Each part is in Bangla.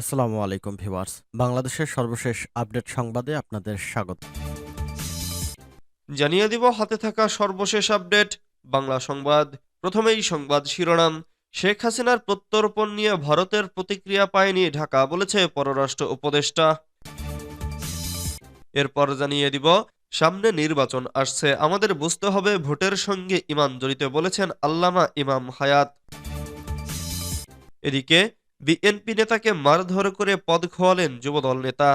আসসালামু আলাইকুম ভিউয়ার্স। বাংলাদেশের সর্বশেষ আপডেট সংবাদে আপনাদের স্বাগত। জানিয়ে দিব, হাতে থাকা সর্বশেষ আপডেট, বাংলা সংবাদ। প্রথমেই সংবাদ শিরোনাম। শেখ হাসিনার প্রত্যর্পণ নিয়ে ভারতের প্রতিক্রিয়া পায়নি ঢাকা, বলেছে পররাষ্ট্র উপদেষ্টা। এরপর জানিয়ে দিব, সামনে নির্বাচন আসছে। আমাদের বুঝতে হবে, ভোটের সঙ্গে ইমান জড়িত বলেছেন আল্লামা ইমাম হায়াত। এদিকে বিএনপি নেতাকে মারধর করে পদ খোয়ালেন যুবদল নেতা।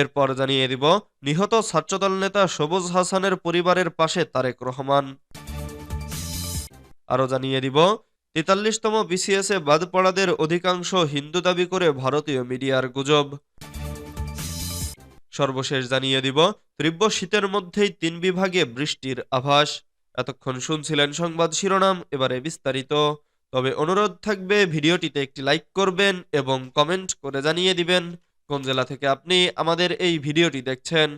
এরপর জানিয়ে দিব, নিহত ছাত্রদল নেতা সবুজ হাসানের পরিবারের পাশে তারেক রহমান। আরও জানিয়ে দিব, তেতাল্লিশতম বিসিএসে বাদ পড়াদের অধিকাংশ হিন্দু দাবি করে ভারতীয় মিডিয়ার গুজব। সর্বশেষ জানিয়ে দিব, তীব্র শীতের মধ্যেই তিন বিভাগে বৃষ্টির আভাস। এতক্ষণ শুনছিলেন সংবাদ শিরোনাম, এবারে বিস্তারিত। তবে অনুরোধ থাকবে ভিডিওটিতে একটি লাইক করবেন এবং কমেন্ট করে জানিয়ে দিবেন কোন জেলা থেকে আপনি আমাদের এই ভিডিওটি দেখছেন।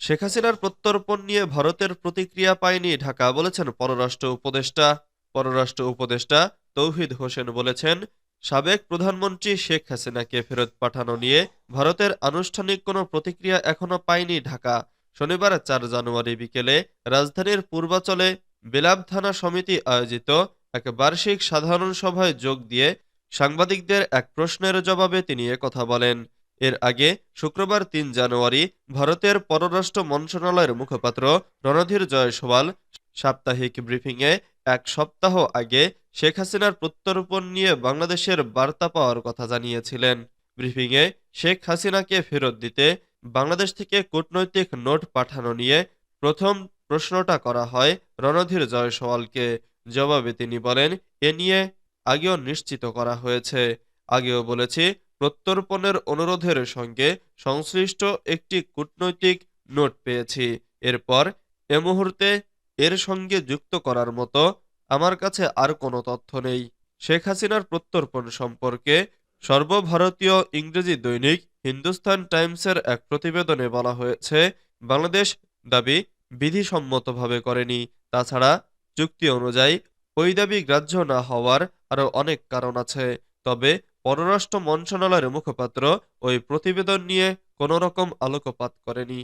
শেখ হাসিনার প্রত্যর্পণ নিয়ে ভারতের প্রতিক্রিয়া পায়নি ঢাকা বলেছেন পররাষ্ট্র উপদেষ্টা। পররাষ্ট্র উপদেষ্টা তৌহিদ হোসেন বলেছেন, সাবেক প্রধানমন্ত্রী শেখ হাসিনাকে ফেরত পাঠানো নিয়ে ভারতের আনুষ্ঠানিক কোনো প্রতিক্রিয়া এখনও পায়নি ঢাকা। শনিবার চার জানুয়ারি বিকেলে রাজধানীর পূর্বাচলে বেলাব থানা সমিতি আয়োজিত এক বার্ষিক সাধারণ সভায় যোগ দিয়ে সাংবাদিকদের এক প্রশ্নের জবাবে তিনি কথা বলেন। এর আগে শুক্রবার তিন জানুয়ারি ভারতের পররাষ্ট্র মন্ত্রণালয়ের মুখপাত্র রণধীর জয়সওয়াল সাপ্তাহিক ব্রিফিংয়ে এক সপ্তাহ আগে শেখ হাসিনার প্রত্যর্পণ নিয়ে বাংলাদেশের বার্তা পাওয়ার কথা জানিয়েছিলেন। ব্রিফিংয়ে শেখ হাসিনাকে ফেরত দিতে বাংলাদেশ থেকে কূটনৈতিক নোট পাঠানো নিয়ে প্রথম প্রশ্নটা করা হয় রণধীর জয়সওয়ালকে জবাবে তিনি বলেন, এ নিয়ে আগেও নিশ্চিত করা হয়েছে। আগেও বলেছি, প্রত্যর্পণের অনুরোধের সঙ্গে সংশ্লিষ্ট একটি কূটনৈতিক নোট পেয়েছি। এরপর এ মুহূর্তে এর সঙ্গে যুক্ত করার মতো আমার কাছে আর কোনো তথ্য নেই। শেখ হাসিনার প্রত্যর্পণ সম্পর্কে সর্বভারতীয় ইংরেজি দৈনিক হিন্দুস্তান টাইমসের এক প্রতিবেদনে বলা হয়েছে, বাংলাদেশ দাবি বিধিসম্মতভাবে করেনি। তাছাড়া চুক্তি অনুযায়ী ওই দাবি গ্রাহ্য না হওয়ার আরও অনেক কারণ আছে। তবে পররাষ্ট্র মন্ত্রণালয়ের মুখপাত্র ওই প্রতিবেদন নিয়ে কোনো রকম আলোকপাত করেনি।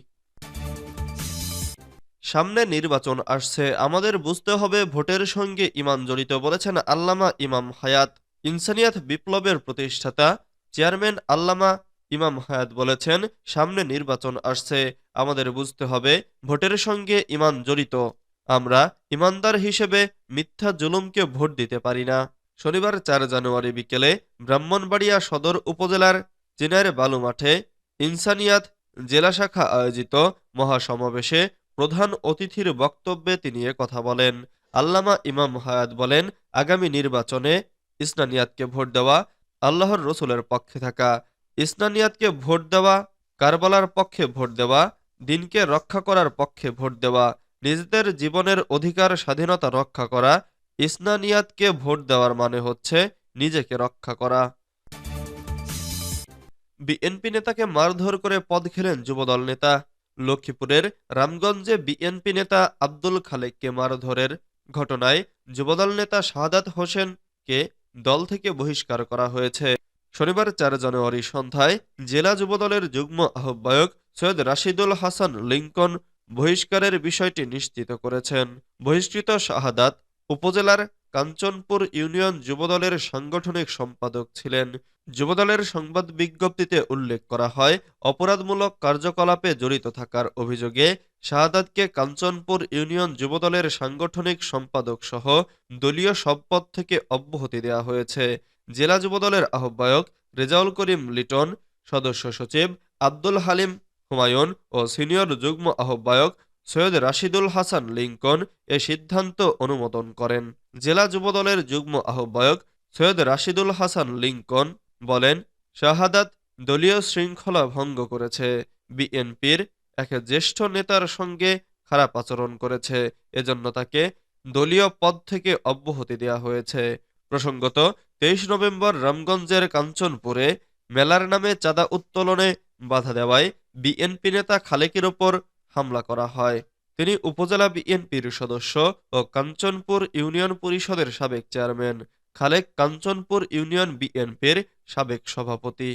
সামনে নির্বাচন আসছে। আমাদের বুঝতে হবে ভোটের সঙ্গে ইমান জড়িত বলেছেন আল্লামা ইমাম হায়াত। ইনসানিয়াত বিপ্লবের প্রতিষ্ঠাতা চেয়ারম্যান আল্লামা ইমাম হায়াত বলেছেন, সামনে নির্বাচন আসছে। আমাদের বুঝতে হবে ভোটের সঙ্গে ইমান জড়িত। আমরা ইমানদার হিসেবে মিথ্যা জুলুমকে ভোট দিতে পারি না। শনিবার চার জানুয়ারি বিকেলে ব্রাহ্মণবাড়িয়া সদর উপজেলার চিনার বালু মাঠে ইনসানিয়াত জেলা শাখা আয়োজিত মহাসমাবেশে প্রধান অতিথির বক্তব্যে তিনি কথা বলেন। আল্লামা ইমাম হায়াত বলেন, আগামী নির্বাচনে ইসনানিয়াতকে ভোট দেওয়া আল্লাহর রসুলের পক্ষে থাকা। ইসনানিয়াতকে ভোট দেওয়া কারবালার পক্ষে ভোট দেওয়া, দিনকে রক্ষা করার পক্ষে ভোট দেওয়া। নিজেদের জীবনের অধিকার, স্বাধীনতা রক্ষা করা, ইসনানিয়াতকে ভোট দেওয়ার মানে হচ্ছে নিজেকে রক্ষা করা। বিএনপি নেতাকে মারধর করে পদ খেলেন যুবদল নেতা। লক্ষ্মীপুরের রামগঞ্জে বিএনপি নেতা আব্দুল খালেককে মারধরের ঘটনায় যুবদল নেতা শাহাদাত হোসেনকে দল থেকে বহিষ্কার করা হয়েছে। শনিবার চার জানুয়ারি সন্ধ্যায় জেলা যুবদলের যুগ্ম আহ্বায়ক সৈয়দ রাশিদুল হাসান লিঙ্কন বহিষ্কারের বিষয়টি নিশ্চিত করেছেন। বহিষ্কৃত শাহাদাত উপজেলার কাঞ্চনপুর ইউনিয়ন যুবদলের সাংগঠনিক সম্পাদক ছিলেন। যুবদলের সংবাদ বিজ্ঞপ্তিতে উল্লেখ করা হয়, অপরাধমূলক কার্যকলাপে জড়িত থাকার অভিযোগে শাহাদাতকে কাঞ্চনপুর ইউনিয়ন যুবদলের সাংগঠনিক সম্পাদক সহ দলীয় সব পদ থেকে অব্যাহতি দেওয়া হয়েছে। জেলা যুবদলের আহ্বায়ক রেজাউল করিম লিটন, সদস্য সচিব আব্দুল হালিম হুমায়ুন ও সিনিয়র যুগ্ম আহ্বায়ক সৈয়দ রাশিদুল হাসান লিঙ্কন এ সিদ্ধান্ত অনুমোদন করেন। জেলা যুবদলের যুগ্ম আহ্বায়ক সৈয়দ রাশিদুল হাসান লিঙ্কন বলেন, শাহাদাত দলীয় শৃঙ্খলা ভঙ্গ করেছে। বিএনপির এক জ্যেষ্ঠ নেতার সঙ্গে খারাপ আচরণ করেছে। এজন্য তাকে দলীয় পদ থেকে অব্যাহতি দেওয়া হয়েছে। প্রসঙ্গত, তেইশ নভেম্বর রামগঞ্জের কাঞ্চনপুরে মেলার নামে চাঁদা উত্তোলনে বাধা দেওয়ায় বিএনপি নেতা খালেকের ওপর হামলা করা হয়। তিনি উপজেলা বিএনপির সদস্য ও কাঞ্চনপুর ইউনিয়ন পরিষদের সাবেক চেয়ারম্যান। খালেক কাঞ্চনপুর ইউনিয়ন বিএনপির সাবেক সভাপতি।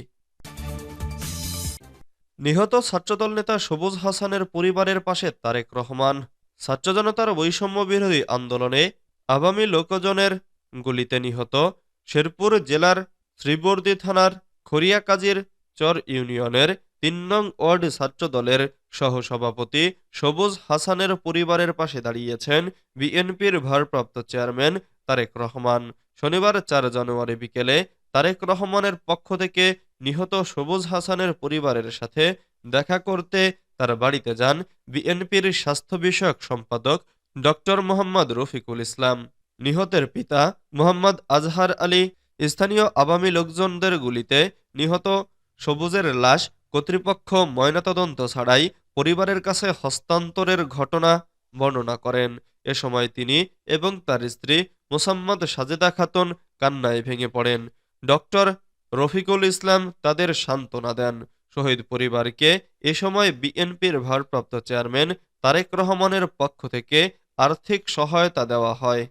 নিহত ছাত্রদল নেতা সবুজ হাসানের পরিবারের পাশে তারেক রহমান। ছাত্র জনতার বৈষম্য বিরোধী আন্দোলনে আওয়ামী লোকজনের গুলিতে নিহত শেরপুর জেলার শ্রীবর্দী থানার খরিয়াকাজির চর ইউনিয়নের তিন নং ওয়ার্ড ছাত্রদলের সহসভাপতি সবুজ হাসানের পরিবারের পাশে দাঁড়িয়েছেন বিএনপির ভারপ্রাপ্ত চেয়ারম্যান তারেক রহমান। শনিবার চার জানুয়ারি বিকেলে তারেক রহমানের পক্ষ থেকে নিহত সবুজ হাসানের পরিবারের সাথে দেখা করতে তার বাড়িতে যান বিএনপির স্বাস্থ্য বিষয়ক সম্পাদক ডক্টর মোহাম্মদ রফিকুল ইসলাম। নিহতের পিতা মোহাম্মদ আজহার আলী, স্থানীয় আওয়ামী লোকজনদের গুলিতে নিহত সবুজের লাশ কর্তৃপক্ষ ময়নাতদন্ত ছাড়াই পরিবারের কাছে হস্তান্তরের ঘটনা বর্ণনা করেন। এ সময় তিনি এবং তার স্ত্রী মোসাম্মদ সাজেদা খাতুন কান্নায় ভেঙে পড়েন। ডক্টর রফিকুল ইসলাম তাদের সান্ত্বনা দেন। শহীদ পরিবারকে এ সময় বিএনপির ভারপ্রাপ্ত চেয়ারম্যান তারেক রহমানের পক্ষ থেকে আর্থিক সহায়তা দেওয়া হয়।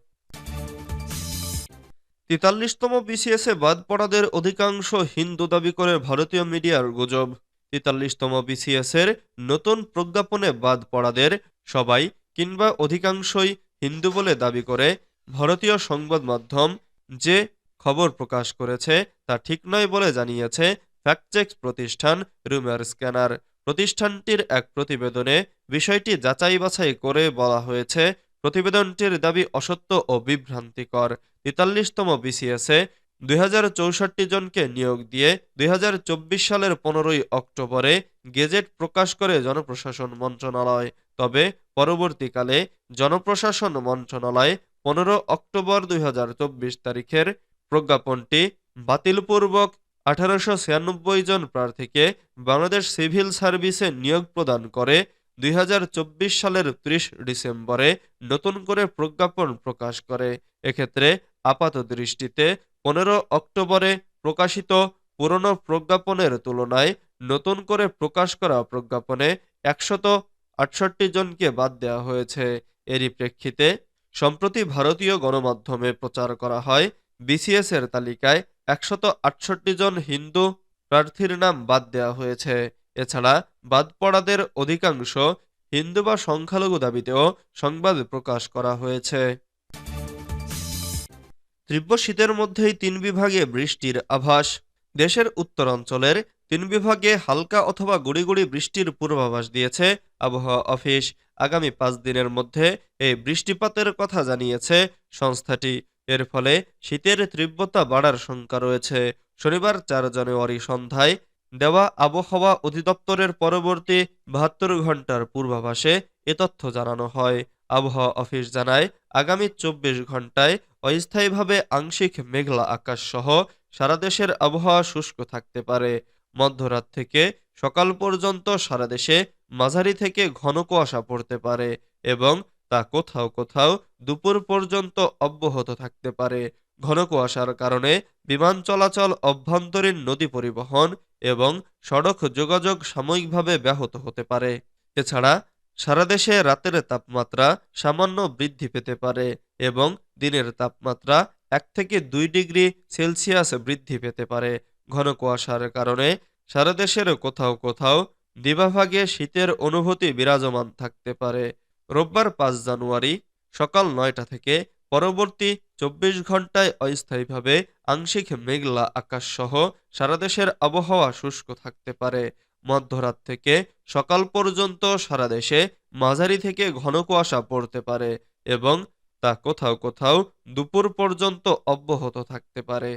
তেতাল্লিশতম বিসিএসে বাদ পড়াদের অধিকাংশ হিন্দু দাবি করে ভারতীয় মিডিয়ার গুজব। তেতাল্লিশতম বিসিএস এর নতুন প্রজ্ঞাপনে বাদ পড়াদের সবাই কিংবা অধিকাংশই হিন্দু বলে দাবি করে, ভারতীয় সংবাদ মাধ্যম যে খবর প্রকাশ করেছে তা ঠিক নয় বলে জানিয়েছে ফ্যাক্টচেক প্রতিষ্ঠান রুমার স্ক্যানার। প্রতিষ্ঠানটির এক প্রতিবেদনে বিষয়টি যাচাই বাছাই করে বলা হয়েছে, প্রতিবেদনটির দাবি অসত্য ও বিভ্রান্তিকর। তেতাল্লিশতম বিসিএসে দুই হাজার চৌষট্টি জনকে নিয়োগ দিয়ে দুই হাজার চব্বিশ সালের পনেরোই অক্টোবরে গেজেট প্রকাশ করে জনপ্রশাসন মন্ত্রণালয়। তবে পরবর্তীকালে জনপ্রশাসন মন্ত্রণালয় পনেরো অক্টোবর দুই হাজার চব্বিশ তারিখের প্রজ্ঞাপনটি বাতিলপূর্বক আঠারোশো ছিয়ানব্বই জন প্রার্থীকে বাংলাদেশ সিভিল সার্ভিসে নিয়োগ প্রদান করে দুই হাজার চব্বিশ সালের ত্রিশ ডিসেম্বরে নতুন করে প্রজ্ঞাপন প্রকাশ করে। এক্ষেত্রে আপাত দৃষ্টিতে পনেরো অক্টোবরে প্রকাশিত পুরনো প্রজ্ঞাপনের তুলনায় নতুন করে প্রকাশ করা প্রজ্ঞাপনে একশত আটষট্টি জনকে বাদ দেওয়া হয়েছে। এরই প্রেক্ষিতে সম্প্রতি ভারতীয় গণমাধ্যমে প্রচার করা হয়, বিসিএস এর তালিকায় একশত আটষট্টি জন হিন্দু প্রার্থীর নাম বাদ দেওয়া হয়েছে। এছাড়া বাদ পড়াদের অধিকাংশ হিন্দু বা সংখ্যালঘু দাবিতেও সংবাদ প্রকাশ করা হয়েছে। তীব্র শীতের মধ্যেই তিন বিভাগে বৃষ্টির আভাস। দেশের উত্তরাঞ্চলের তিন বিভাগে হালকা অথবা গুড়ি গুড়ি বৃষ্টির পূর্বাভাস দিয়েছে আবহাওয়া অফিস। আগামী পাঁচ দিনের মধ্যে এই বৃষ্টিপাতের কথা জানিয়েছে সংস্থাটি। এর ফলে শীতের তীব্রতা বাড়ার শঙ্কা রয়েছে। শনিবার চার জানুয়ারি সন্ধ্যায় দেওয়া আবহাওয়া অধিদপ্তরের পরবর্তী বাহাত্তর ঘণ্টার পূর্বাভাসে এ তথ্য জানানো হয়। আবহাওয়া অফিস জানায়, আগামী চব্বিশ ঘন্টায় অস্থায়ীভাবে আংশিক মেঘলা আকাশ সহ সারা দেশের আবহাওয়া শুষ্ক থাকতে পারে। মধ্যরাত থেকে সকাল পর্যন্ত সারা দেশে মাঝারি থেকে ঘন কুয়াশা পড়তে পারে এবং তা কোথাও কোথাও দুপুর পর্যন্ত অব্যাহত থাকতে পারে। ঘন কুয়াশার কারণে বিমান চলাচল অভ্যন্তরীণ নদী পরিবহন এবং সড়ক যোগাযোগ সাময়িকভাবে ব্যাহত হতে পারে। এছাড়া সারা দেশে রাতের তাপমাত্রা সামান্য বৃদ্ধি পেতে পারে এবং দিনের তাপমাত্রা এক থেকে দুই ডিগ্রি সেলসিয়াস বৃদ্ধি পেতে পারে। ঘন কুয়াশার কারণে সারা দেশের কোথাও কোথাও দিবাভাগে শীতের অনুভূতি বিরাজমান থাকতে পারে। রোববার পাঁচ জানুয়ারি সকাল নয়টা থেকে পরবর্তী চব্বিশ ঘন্টায় অস্থায়ীভাবে আংশিক মেঘলা আকাশ সহ সারা দেশের আবহাওয়া শুষ্ক থাকতে পারে। মধ্যরাত থেকে সকাল পর্যন্ত সারা দেশে মাঝারি থেকে ঘন কুয়াশা পড়তে পারে এবং তা কোথাও কোথাও দুপুর পর্যন্ত অব্যাহত থাকতে পারে।